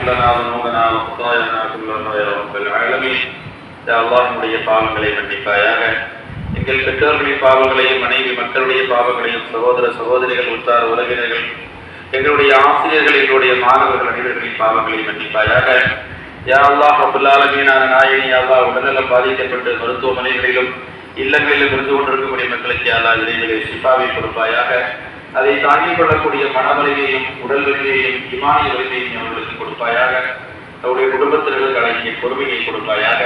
واغفر لنا ذنوبنا وخطايانا كلها يا رب العالمين யா அல்லாஹ் நம்முடைய பாவங்களை மன்னிப்பாயாக எங்கள் பெற்றோர்களின் பாவங்களையும் மனைவி மக்களுடைய பாவங்களையும் சகோதர சகோதரிகள் உற்றார் உறவினர்கள் எங்களுடைய ஆசிரியர்கள் எங்களுடைய மாணவர்கள் அனைவர்களின் பாவங்களை மன்னிப்பாயாக யா அல்லாஹ் அபுல்லாலமீனான நாயனி யா அல்லாஹ் உடல்நலம் பாதிக்கப்பட்டு மருத்துவமனைகளிலும் இல்லங்களிலும் இருந்து கொண்டிருக்கக்கூடிய மக்களுக்கு யா அல்லாஹ் இறைகளை சிப்பாவை கொடுப்பாயாக அதை தாங்கிக் கொள்ளக்கூடிய மனவலிமையும் உடல் வலிமையையும் இமானிய வலிமையையும் அவர்களுக்கு கொடுப்பாயாக. அவருடைய குடும்பத்தினர்களுக்கு அடங்கிய பொறுமையை கொடுப்பாயாக.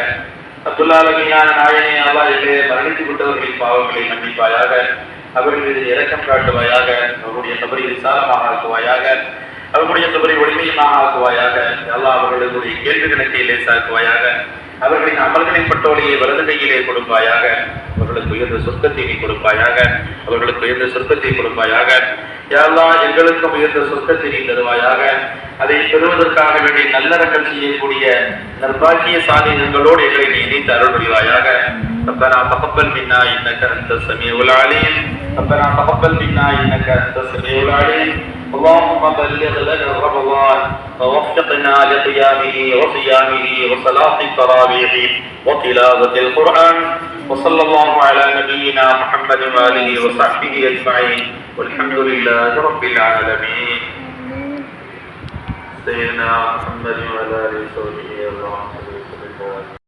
அப்துல்லாலமையான நாயனை அல்லா என்று மரணித்து விட்டவர்களின் பாவங்களை மன்னிப்பாயாக. அவர்களது இறக்கம் காட்டுவாயாக. அவருடைய சபரி விசாலமாக ஆக்குவாயாக. அவர்களுடைய சபரி ஒளிமையமாக ஆக்குவாயாக. எல்லா அவர்களுடைய கேள்வி கணக்கை லேசாக்குவாயாக அவர்களின் அமல்களின் பட்டோலையை வலது கையிலே கொடுப்பாயாக அவர்களுக்கு உயர்ந்த சொர்க்கத்தை நீ கொடுப்பாயாக அவர்களுக்கு உயர்ந்த சொர்க்கத்தை கொடுப்பாயாக யாரெல்லாம் எங்களுக்கும் உயர்ந்த சொர்க்கத்தை நீ தருவாயாக அதை பெறுவதற்காக வேண்டிய நல்லறங்கள் செய்யக்கூடிய நற்பாக்கிய சாதனங்களோடு எங்களை நீ இணைத்து அருள் புரிவாயாக ربنا تقبل منا انك انت السميع العليم ربنا تقبل منا انك انت السميع العليم اللهم بلغ لنا رمضان ووفقنا لقيامه وصيامه وصلاة التراويح وتلاوة القرآن. وصلى الله على نبينا محمد وآله وصحبه أجمعين. والحمد لله رب العالمين. سيدنا محمد وعلى آله وصحبه اللهم